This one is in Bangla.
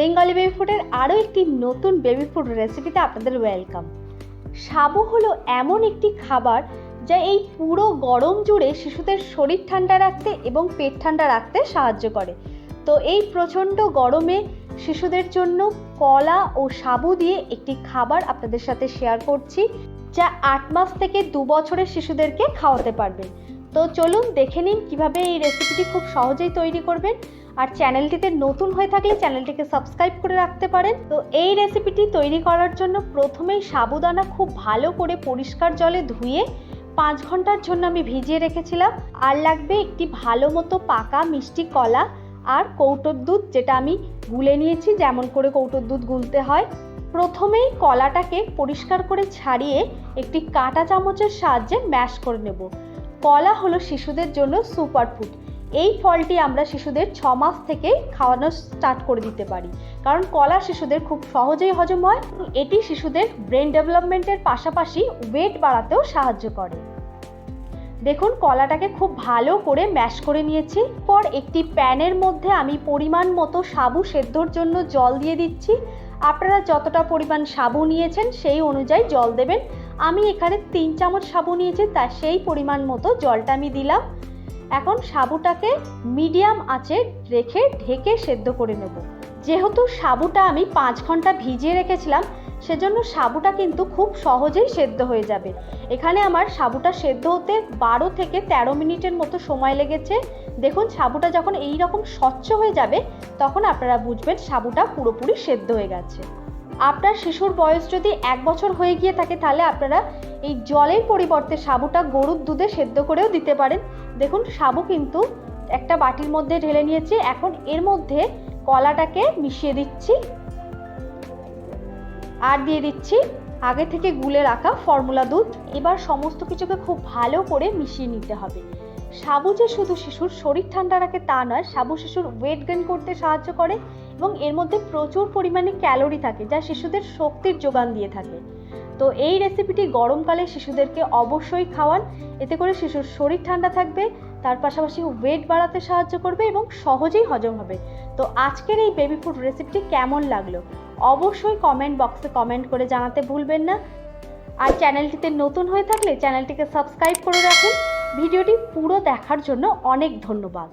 বেঙ্গলি বেবি ফুডের আরও একটি নতুন বেবি ফুড রেসিপিতে আপনাদের ওয়েলকাম সাবু হলো এমন একটি খাবার যা এই পুরো গরম জুড়ে শিশুদের শরীর ঠান্ডা রাখতে এবং পেট ঠান্ডা রাখতে সাহায্য করে। তো এই প্রচণ্ড গরমে শিশুদের জন্য কলা ও সাবু দিয়ে একটি খাবার আপনাদের সাথে শেয়ার করছি, যা আট মাস থেকে দু বছরের শিশুদেরকে খাওয়াতে পারবেন তো চলুন দেখে নিন কীভাবে এই রেসিপিটি খুব সহজেই তৈরি করবেন। আর চ্যানেলটিতে নতুন হয়ে থাকলে চ্যানেলটিকে সাবস্ক্রাইব করে রাখতে পারেন। তো এই রেসিপিটি তৈরি করার জন্য প্রথমেই সাবুদানা খুব ভালো করে পরিষ্কার জলে ধুয়ে পাঁচ ঘণ্টার জন্য আমি ভিজিয়ে রেখেছিলাম। আর লাগবে একটি ভালো মতো পাকা মিষ্টি কলা আর কৌটোর দুধ, যেটা আমি গুলে নিয়েছি, যেমন করে কৌটোর দুধ গুলতে হয়। প্রথমেই কলাটাকে পরিষ্কার করে ছাড়িয়ে একটি কাঁটা চামচের সাহায্যে ম্যাশ করে নেব। কলা হলো শিশুদের জন্য সুপার ফুড এই ফলটি আমরা শিশুদের ছ মাস থেকেই খাওয়ানো স্টার্ট করে দিতে পারি। কারণ কলা শিশুদের খুব সহজেই হজম হয়। এটি শিশুদের ব্রেন ডেভেলপমেন্টের পাশাপাশি ওয়েট বাড়াতেও সাহায্য করে। দেখুন, কলাটাকে খুব ভালো করে ম্যাশ করে নিয়েছি। পর একটি প্যানের মধ্যে আমি পরিমাণ মতো সাবু সেদ্ধর জন্য জল দিয়ে দিচ্ছি। আপনারা যতটা পরিমাণ সাবু নিয়েছেন সেই অনুযায়ী জল দেবেন। আমি এখানে তিন চামচ সাবু নিয়েছি, তা সেই পরিমাণ মতো জলটা আমি দিলাম। এখন সাবুটাকে মিডিয়াম আঁচে রেখে ঢেকে সেদ্ধ করে নেব। যেহেতু সাবুটা আমি পাঁচ ঘণ্টা ভিজিয়ে রেখেছিলাম, সেজন্য সাবুটা কিন্তু খুব সহজেই সেদ্ধ হয়ে যাবে। এখানে আমার সাবুটা সেদ্ধ হতে বারো থেকে ১৩ মিনিটের মতো সময় লেগেছে। দেখুন, সাবুটা যখন এই রকম স্বচ্ছ হয়ে যাবে, তখন আপনারা বুঝবেন সাবুটা পুরোপুরি সেদ্ধ হয়ে গেছে। আপনার শিশুর বয়স যদি এক বছর হয়ে গিয়ে থাকে, তাহলে আপনারা এই জলের পরিবর্তে সাবুটা গরুর দুধে সেদ্ধ করেও দিতে পারেন। দেখুন, সাবু কিন্তু একটা বাটির মধ্যে ঢেলে নিয়েছি। এখন এর মধ্যে কলাটাকে মিশিয়ে দিচ্ছি আর দিয়ে দিচ্ছি আগে থেকে গুলে রাখা ফর্মুলা দুধ। এবার সমস্ত কিছুকে খুব ভালো করে মিশিয়ে নিতে হবে। সাবু যে শুধু শিশুর শরীর ঠান্ডা রাখে তা নয়, সাবু শিশুর ওয়েট গেন করতে সাহায্য করে এবং এর মধ্যে প্রচুর পরিমাণে ক্যালোরি থাকে যা শিশুদের শক্তির যোগান দিয়ে থাকে। তো এই রেসিপিটি গরমকালে শিশুদেরকে অবশ্যই খাওয়ান। এতে করে শিশুর শরীর ঠান্ডা থাকবে, তার পাশাপাশি ওয়েট বাড়াতে সাহায্য করবে এবং সহজেই হজম হবে। তো আজকের এই বেবি ফুড রেসিপিটি কেমন লাগল? অবশ্যই কমেন্ট বক্সে কমেন্ট করে জানাতে ভুলবেন না। আর চ্যানেলটিতে নতুন হয়ে থাকলে চ্যানেলটিকে সাবস্ক্রাইব করে রাখুন। ভিডিওটি পুরো দেখার জন্য অনেক ধন্যবাদ।